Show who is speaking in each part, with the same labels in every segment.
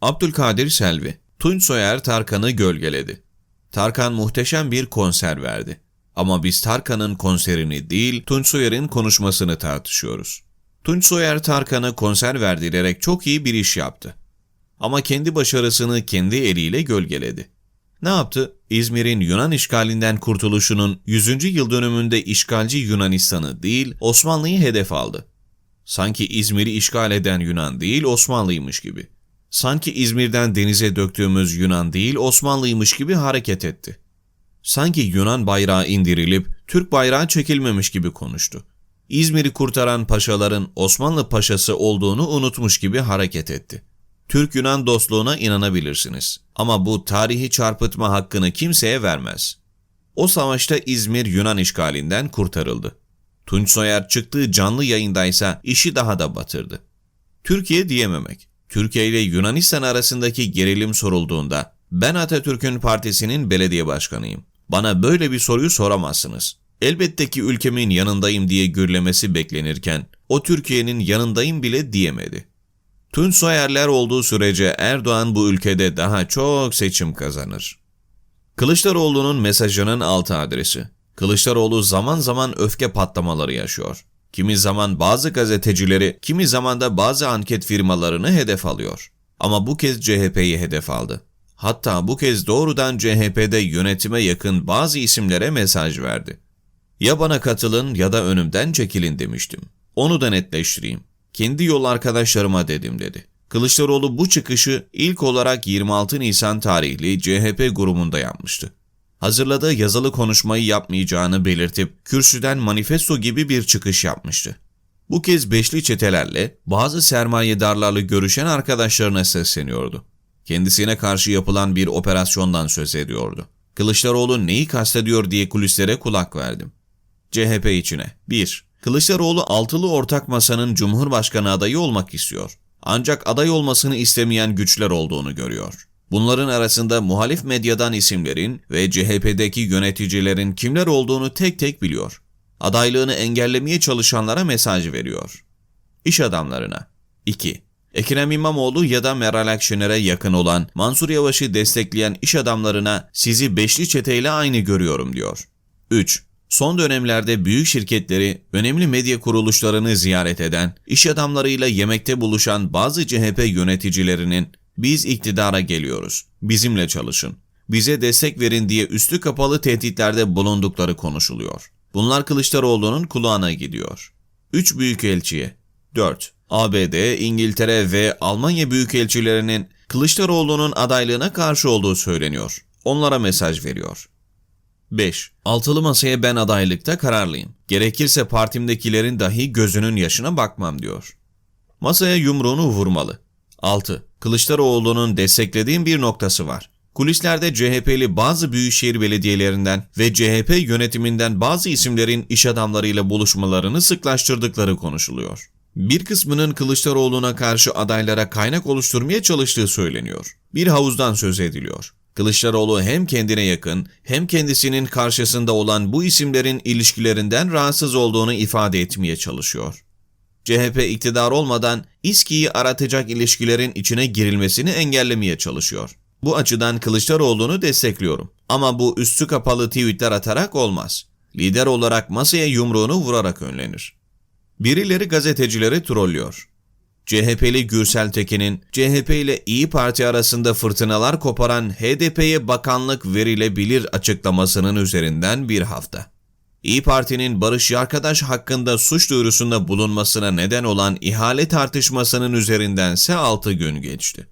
Speaker 1: Abdülkadir Selvi, Tunç Soyer Tarkan'ı gölgeledi. Tarkan muhteşem bir konser verdi. Ama biz Tarkan'ın konserini değil, Tunç Soyer'in konuşmasını tartışıyoruz. Tunç Soyer Tarkan'ı konser verdirerek çok iyi bir iş yaptı. Ama kendi başarısını kendi eliyle gölgeledi. Ne yaptı? İzmir'in Yunan işgalinden kurtuluşunun 100. yıl dönümünde işgalci Yunanistan'ı değil Osmanlı'yı hedef aldı. Sanki İzmir'i işgal eden Yunan değil Osmanlı'ymış gibi. Sanki İzmir'den denize döktüğümüz Yunan değil Osmanlı'ymış gibi hareket etti. Sanki Yunan bayrağı indirilip Türk bayrağı çekilmemiş gibi konuştu. İzmir'i kurtaran paşaların Osmanlı paşası olduğunu unutmuş gibi hareket etti. Türk-Yunan dostluğuna inanabilirsiniz. Ama bu tarihi çarpıtma hakkını kimseye vermez. O savaşta İzmir Yunan işgalinden kurtarıldı. Tunç Soyer çıktığı canlı yayındaysa işi daha da batırdı. Türkiye diyememek. Türkiye ile Yunanistan arasındaki gerilim sorulduğunda ben Atatürk'ün partisinin belediye başkanıyım. Bana böyle bir soruyu soramazsınız. Elbette ki ülkemin yanındayım diye gürlemesi beklenirken o Türkiye'nin yanındayım bile diyemedi. Tunç Soyerler olduğu sürece Erdoğan bu ülkede daha çok seçim kazanır. Kılıçdaroğlu'nun mesajının altı adresi. Kılıçdaroğlu zaman zaman öfke patlamaları yaşıyor. Kimi zaman bazı gazetecileri, kimi zaman da bazı anket firmalarını hedef alıyor. Ama bu kez CHP'yi hedef aldı. Hatta bu kez doğrudan CHP'de yönetime yakın bazı isimlere mesaj verdi. Ya bana katılın ya da önümden çekilin demiştim. Onu da netleştireyim. Kendi yol arkadaşlarıma dedim dedi. Kılıçdaroğlu bu çıkışı ilk olarak 26 Nisan tarihli CHP grubunda yapmıştı. Hazırladığı yazılı konuşmayı yapmayacağını belirtip kürsüden manifesto gibi bir çıkış yapmıştı. Bu kez beşli çetelerle bazı sermayedarlarla görüşen arkadaşlarına sesleniyordu. Kendisine karşı yapılan bir operasyondan söz ediyordu. Kılıçdaroğlu neyi kastediyor diye kulislere kulak verdim. CHP içine 1. Kılıçdaroğlu altılı ortak masanın Cumhurbaşkanı adayı olmak istiyor. Ancak aday olmasını istemeyen güçler olduğunu görüyor. Bunların arasında muhalif medyadan isimlerin ve CHP'deki yöneticilerin kimler olduğunu tek tek biliyor. Adaylığını engellemeye çalışanlara mesaj veriyor. İş adamlarına 2. Ekrem İmamoğlu ya da Meral Akşener'e yakın olan Mansur Yavaş'ı destekleyen iş adamlarına sizi beşli çeteyle aynı görüyorum diyor. 3. Son dönemlerde büyük şirketleri, önemli medya kuruluşlarını ziyaret eden, iş adamlarıyla yemekte buluşan bazı CHP yöneticilerinin biz iktidara geliyoruz, bizimle çalışın, bize destek verin diye üstü kapalı tehditlerde bulundukları konuşuluyor. Bunlar Kılıçdaroğlu'nun kulağına gidiyor. 3 büyükelçiye 4. ABD, İngiltere ve Almanya büyükelçilerinin Kılıçdaroğlu'nun adaylığına karşı olduğu söyleniyor. Onlara mesaj veriyor. 5. Altılı masaya ben adaylıkta kararlıyım. Gerekirse partimdekilerin dahi gözünün yaşına bakmam diyor. Masaya yumruğunu vurmalı. 6. Kılıçdaroğlu'nun desteklediğim bir noktası var. Kulislerde CHP'li bazı büyükşehir belediyelerinden ve CHP yönetiminden bazı isimlerin iş adamlarıyla buluşmalarını sıklaştırdıkları konuşuluyor. Bir kısmının Kılıçdaroğlu'na karşı adaylara kaynak oluşturmaya çalıştığı söyleniyor. Bir havuzdan söz ediliyor. Kılıçdaroğlu hem kendine yakın hem kendisinin karşısında olan bu isimlerin ilişkilerinden rahatsız olduğunu ifade etmeye çalışıyor. CHP iktidar olmadan İSKİ'yi aratacak ilişkilerin içine girilmesini engellemeye çalışıyor. Bu açıdan Kılıçdaroğlu'nu destekliyorum. Ama bu üstü kapalı tweetler atarak olmaz. Lider olarak masaya yumruğunu vurarak önlenir. Birileri gazetecileri trollüyor. CHP'li Gürsel Tekin'in CHP ile İyi Parti arasında fırtınalar koparan HDP'ye bakanlık verilebilir açıklamasının üzerinden bir hafta. İyi Parti'nin Barış Yarkadaş hakkında suç duyurusunda bulunmasına neden olan ihale tartışmasının üzerindense 6 gün geçti.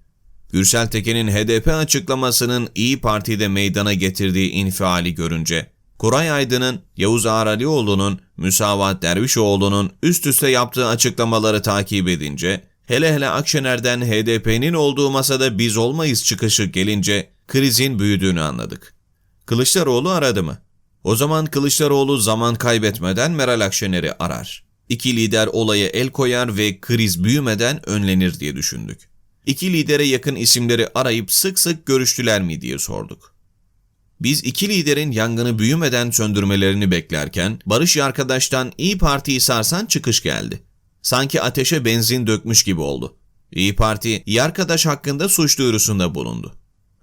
Speaker 1: Gürsel Tekin'in HDP açıklamasının İyi Parti'de meydana getirdiği infiali görünce, Koray Aydın'ın, Yavuz Ağralioğlu'nun, Müsavat Dervişoğlu'nun üst üste yaptığı açıklamaları takip edince, hele hele Akşener'den HDP'nin olduğu masada biz olmayız çıkışı gelince krizin büyüdüğünü anladık. Kılıçdaroğlu aradı mı? O zaman Kılıçdaroğlu zaman kaybetmeden Meral Akşener'i arar. İki lider olaya el koyar ve kriz büyümeden önlenir diye düşündük. İki lidere yakın isimleri arayıp sık sık görüştüler mi diye sorduk. Biz iki liderin yangını büyümeden söndürmelerini beklerken Barış arkadaştan İyi Parti'yi sarsan çıkış geldi. Sanki ateşe benzin dökmüş gibi oldu. İyi Parti, iyi arkadaş hakkında suç duyurusunda bulundu.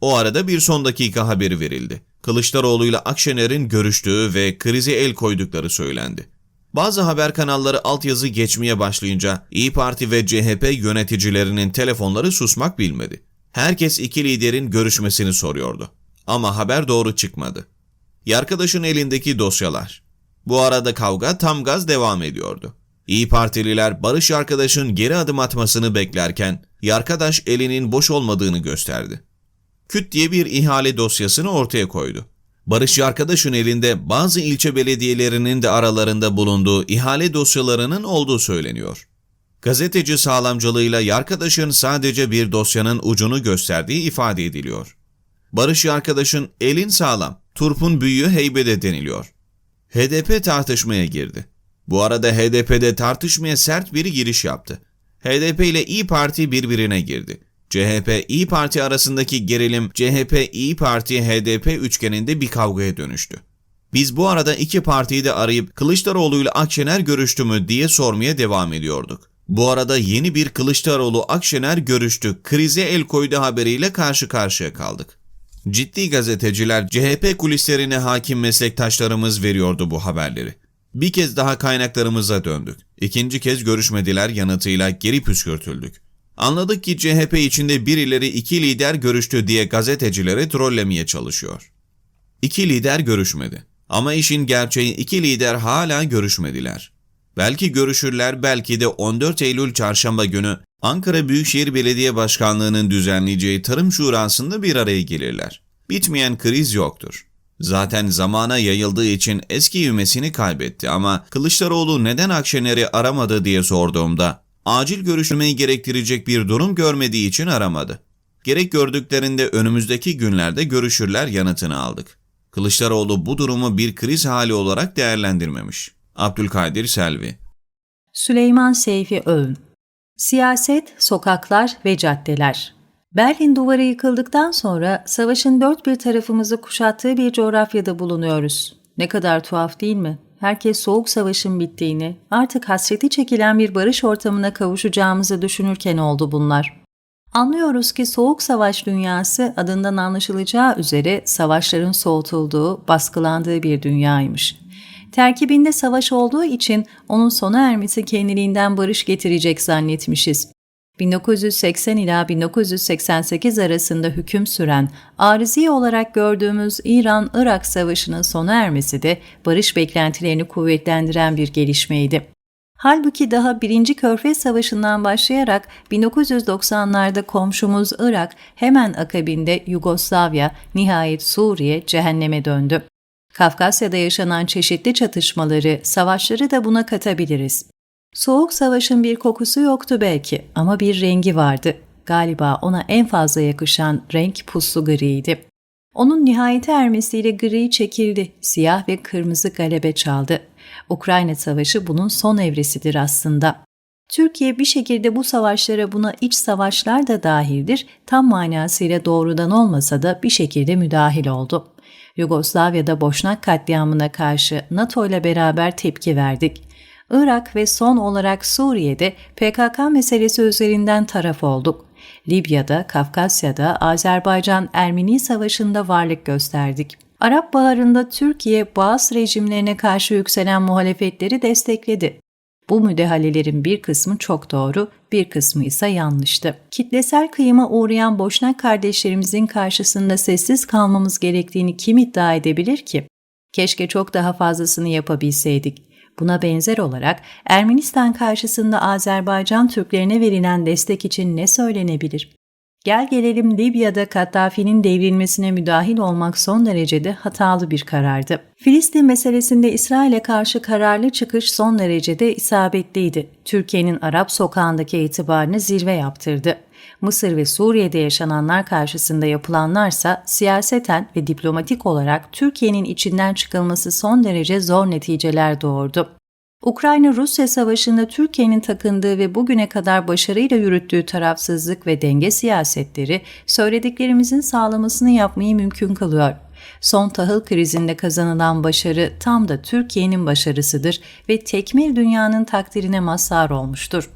Speaker 1: O arada bir son dakika haberi verildi. Kılıçdaroğlu ile Akşener'in görüştüğü ve krize el koydukları söylendi. Bazı haber kanalları altyazı geçmeye başlayınca İyi Parti ve CHP yöneticilerinin telefonları susmak bilmedi. Herkes iki liderin görüşmesini soruyordu. Ama haber doğru çıkmadı. Yarkadaşın elindeki dosyalar. Bu arada kavga tam gaz devam ediyordu. İyi Partililer Barış Yarkadaş'ın geri adım atmasını beklerken Yarkadaş elinin boş olmadığını gösterdi. Küt diye bir ihale dosyasını ortaya koydu. Barış Yarkadaş'ın elinde bazı ilçe belediyelerinin de aralarında bulunduğu ihale dosyalarının olduğu söyleniyor. Gazeteci sağlamcılığıyla Yarkadaş'ın sadece bir dosyanın ucunu gösterdiği ifade ediliyor. Barış Yarkadaş'ın elin sağlam, turpun büyüğü heybede deniliyor. HDP tartışmaya girdi. Bu arada HDP'de tartışmaya sert bir giriş yaptı. HDP ile İyi Parti birbirine girdi. CHP İyi Parti arasındaki gerilim CHP İyi Parti HDP üçgeninde bir kavgaya dönüştü. Biz bu arada iki partiyi de arayıp Kılıçdaroğlu ile Akşener görüştü mü diye sormaya devam ediyorduk. Bu arada yeni bir Kılıçdaroğlu Akşener görüştü, krize el koydu haberiyle karşı karşıya kaldık. Ciddi gazeteciler CHP kulislerine hakim meslektaşlarımız veriyordu bu haberleri. Bir kez daha kaynaklarımıza döndük. İkinci kez görüşmediler yanıtıyla geri püskürtüldük. Anladık ki CHP içinde birileri iki lider görüştü diye gazetecileri trollemeye çalışıyor. İki lider görüşmedi. Ama işin gerçeği iki lider hala görüşmediler. Belki görüşürler belki de 14 Eylül çarşamba günü Ankara Büyükşehir Belediye Başkanlığı'nın düzenleyeceği Tarım Şurası'nda bir araya gelirler. Bitmeyen kriz yoktur. Zaten zamana yayıldığı için eski ivmesini kaybetti ama Kılıçdaroğlu neden Akşener'i aramadı diye sorduğumda acil görüşmeyi gerektirecek bir durum görmediği için aramadı. Gerek gördüklerinde önümüzdeki günlerde görüşürler yanıtını aldık. Kılıçdaroğlu bu durumu bir kriz hali olarak değerlendirmemiş. Abdülkadir Selvi
Speaker 2: Süleyman Seyfi Öğün Siyaset, sokaklar ve caddeler Berlin duvarı yıkıldıktan sonra savaşın dört bir tarafımızı kuşattığı bir coğrafyada bulunuyoruz. Ne kadar tuhaf değil mi? Herkes soğuk savaşın bittiğini, artık hasreti çekilen bir barış ortamına kavuşacağımızı düşünürken oldu bunlar. Anlıyoruz ki soğuk savaş dünyası adından anlaşılacağı üzere savaşların soğutulduğu, baskılandığı bir dünyaymış. Terkibinde savaş olduğu için onun sona ermesi kendiliğinden barış getirecek zannetmişiz. 1980 ila 1988 arasında hüküm süren, arızi olarak gördüğümüz İran-Irak Savaşı'nın sona ermesi de barış beklentilerini kuvvetlendiren bir gelişmeydi. Halbuki daha 1. Körfez Savaşı'ndan başlayarak 1990'larda komşumuz Irak, hemen akabinde Yugoslavya, nihayet Suriye cehenneme döndü. Kafkasya'da yaşanan çeşitli çatışmaları, savaşları da buna katabiliriz. Soğuk savaşın bir kokusu yoktu belki ama bir rengi vardı. Galiba ona en fazla yakışan renk puslu griydi. Onun nihayete ermesiyle gri çekildi, siyah ve kırmızı galebe çaldı. Ukrayna Savaşı bunun son evresidir aslında. Türkiye bir şekilde bu savaşlara buna iç savaşlar da dahildir, tam manasıyla doğrudan olmasa da bir şekilde müdahil oldu. Yugoslavya'da Boşnak katliamına karşı NATO ile beraber tepki verdik. Irak ve son olarak Suriye'de PKK meselesi üzerinden taraf olduk. Libya'da, Kafkasya'da, Azerbaycan-Ermeni savaşında varlık gösterdik. Arap Baharı'nda Türkiye Boğaz rejimlerine karşı yükselen muhalefetleri destekledi. Bu müdahalelerin bir kısmı çok doğru, bir kısmı ise yanlıştı. Kitlesel kıyıma uğrayan Boşnak kardeşlerimizin karşısında sessiz kalmamız gerektiğini kim iddia edebilir ki? Keşke çok daha fazlasını yapabilseydik. Buna benzer olarak Ermenistan karşısında Azerbaycan Türklerine verilen destek için ne söylenebilir? Gel gelelim Libya'da Kaddafi'nin devrilmesine müdahil olmak son derecede hatalı bir karardı. Filistin meselesinde İsrail'e karşı kararlı çıkış son derecede isabetliydi. Türkiye'nin Arap sokağındaki itibarını zirve yaptırdı. Mısır ve Suriye'de yaşananlar karşısında yapılanlarsa siyaseten ve diplomatik olarak Türkiye'nin içinden çıkılması son derece zor neticeler doğurdu. Ukrayna-Rusya savaşında Türkiye'nin takındığı ve bugüne kadar başarıyla yürüttüğü tarafsızlık ve denge siyasetleri söylediklerimizin sağlamasını yapmayı mümkün kılıyor. Son tahıl krizinde kazanılan başarı tam da Türkiye'nin başarısıdır ve tekmil dünyanın takdirine mazhar olmuştur.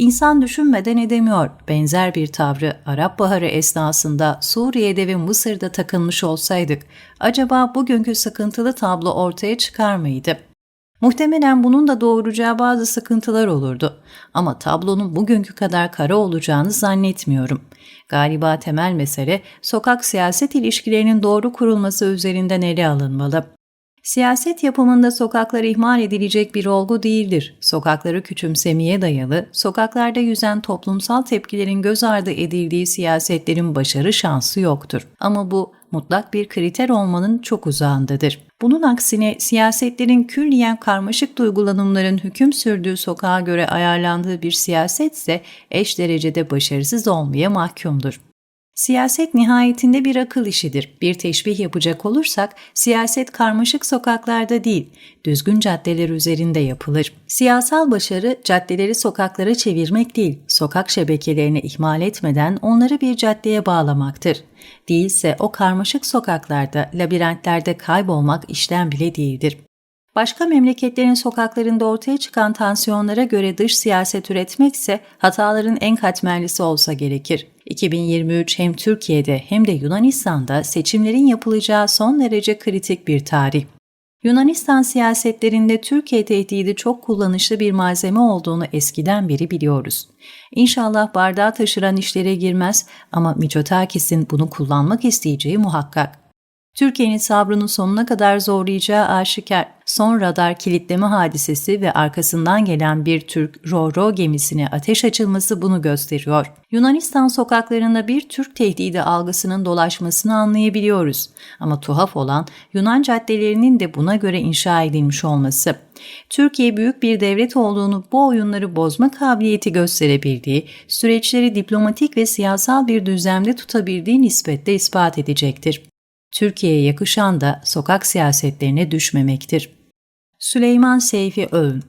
Speaker 2: İnsan düşünmeden edemiyor. Benzer bir tavrı Arap Baharı esnasında Suriye'de ve Mısır'da takılmış olsaydık, acaba bugünkü sıkıntılı tablo ortaya çıkar mıydı? Muhtemelen bunun da doğuracağı bazı sıkıntılar olurdu. Ama tablonun bugünkü kadar kara olacağını zannetmiyorum. Galiba temel mesele sokak siyaset ilişkilerinin doğru kurulması üzerinden ele alınmalı. Siyaset yapımında sokaklar ihmal edilecek bir olgu değildir. Sokakları küçümsemeye dayalı, sokaklarda yüzen toplumsal tepkilerin göz ardı edildiği siyasetlerin başarı şansı yoktur. Ama bu mutlak bir kriter olmanın çok uzağındadır. Bunun aksine siyasetlerin külliyen karmaşık duygulanımların hüküm sürdüğü sokağa göre ayarlandığı bir siyasetse eş derecede başarısız olmaya mahkumdur. Siyaset nihayetinde bir akıl işidir. Bir teşbih yapacak olursak, siyaset karmaşık sokaklarda değil, düzgün caddeler üzerinde yapılır. Siyasal başarı caddeleri sokaklara çevirmek değil, sokak şebekelerini ihmal etmeden onları bir caddeye bağlamaktır. Değilse o karmaşık sokaklarda, labirentlerde kaybolmak işten bile değildir. Başka memleketlerin sokaklarında ortaya çıkan tansiyonlara göre dış siyaset üretmekse hataların en katmerlisi olsa gerekir. 2023 hem Türkiye'de hem de Yunanistan'da seçimlerin yapılacağı son derece kritik bir tarih. Yunanistan siyasetlerinde Türkiye tehdidi çok kullanışlı bir malzeme olduğunu eskiden beri biliyoruz. İnşallah bardağı taşıran işlere girmez ama Mitsotakis'in bunu kullanmak isteyeceği muhakkak. Türkiye'nin sabrını sonuna kadar zorlayacağı aşikar. Son radar kilitleme hadisesi ve arkasından gelen bir Türk Ro-Ro gemisine ateş açılması bunu gösteriyor. Yunanistan sokaklarında bir Türk tehdidi algısının dolaşmasını anlayabiliyoruz. Ama tuhaf olan Yunan caddelerinin de buna göre inşa edilmiş olması. Türkiye büyük bir devlet olduğunu bu oyunları bozma kabiliyeti gösterebildiği, süreçleri diplomatik ve siyasal bir düzlemde tutabildiği nispetle ispat edecektir. Türkiye'ye yakışan da sokak siyasetlerine düşmemektir. Süleyman Seyfi Öğün